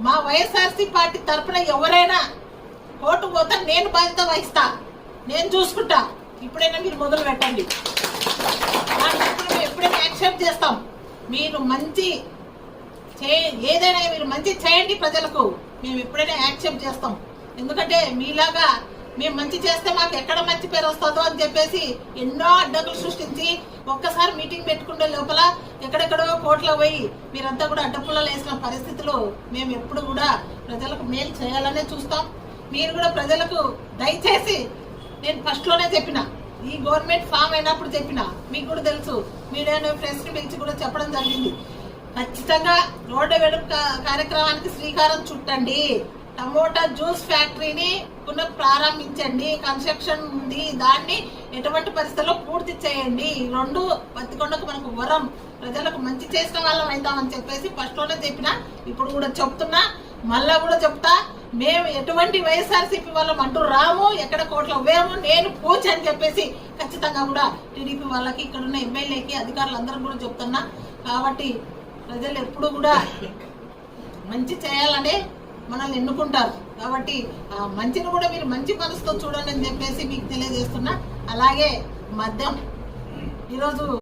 మా YSRC party తరఫున ఎవరైనా ఓటు పోతే నేను బాధ్యత వహిస్తా. నేను చూసుకుంటా. ఇప్పుడైనా మీరు మొదలు పెట్టండి. మేము ఎప్పుడైనా యాక్సెప్ట్ చేస్తాం. మీరు మంచి చే ఏదైనా మీరు మంచి చేయండి ప్రజలకు. మేము ఎప్పుడైనా యాక్సెప్ట్ చేస్తాం. ఎందుకంటే మీలాగా మేము మంచి చేస్తే మాకు ఎక్కడ మంచి పేరు వస్తుందో అని చెప్పేసి ఎన్నో అడ్డంకులు సృష్టించి ఒక్కసారి మీటింగ్ పెట్టుకునే లోపల ఎక్కడెక్కడో కోట్ల పోయి మీరంతా కూడా అడ్డపుల్లలు వేసిన పరిస్థితులు మేము ఎప్పుడు కూడా ప్రజలకు మేలు చేయాలనే చూస్తాం. మీరు కూడా ప్రజలకు దయచేసి నేను ఫస్ట్లోనే చెప్పిన ఈ గవర్నమెంట్ ఫామ్ అయినప్పుడు చెప్పిన మీకు కూడా తెలుసు మీడియాను ఫ్రెండ్స్ని పిలిచి కూడా చెప్పడం జరిగింది. ఖచ్చితంగా రోడ్డు వెడుపు కార్యక్రమానికి శ్రీకారం చుట్టండి. టమోటా జ్యూస్ ఫ్యాక్టరీని పునః ప్రారంభించండి కన్స్ట్రక్షన్ ఉంది. దాన్ని ఎటువంటి పరిస్థితుల్లో పూర్తి చేయండి. రెండు పత్తికొండకు మనకు వరం. ప్రజలకు మంచి చేసిన వాళ్ళం అవుతామని చెప్పేసి ఫస్ట్లోనే చెప్పిన ఇప్పుడు కూడా చెప్తున్నా మళ్ళా కూడా చెప్తా మేము ఎటువంటి వైఎస్ఆర్సీపీ వాళ్ళం అంటూ రాము ఎక్కడ కోట్ల వేము నేను పూచి అని చెప్పేసి ఖచ్చితంగా కూడా టీడీపీ వాళ్ళకి ఇక్కడ ఉన్న ఎమ్మెల్యేకి అధికారులందరూ కూడా చెప్తున్నా. కాబట్టి ప్రజలు ఎప్పుడు కూడా మంచి చేయాలనే మనల్ని ఎన్నుకుంటారు. కాబట్టి మంచిని కూడా మీరు మంచి మనసుతో చూడండి అని చెప్పేసి మీకు తెలియజేస్తున్నా. అలాగే మద్యం. ఈరోజు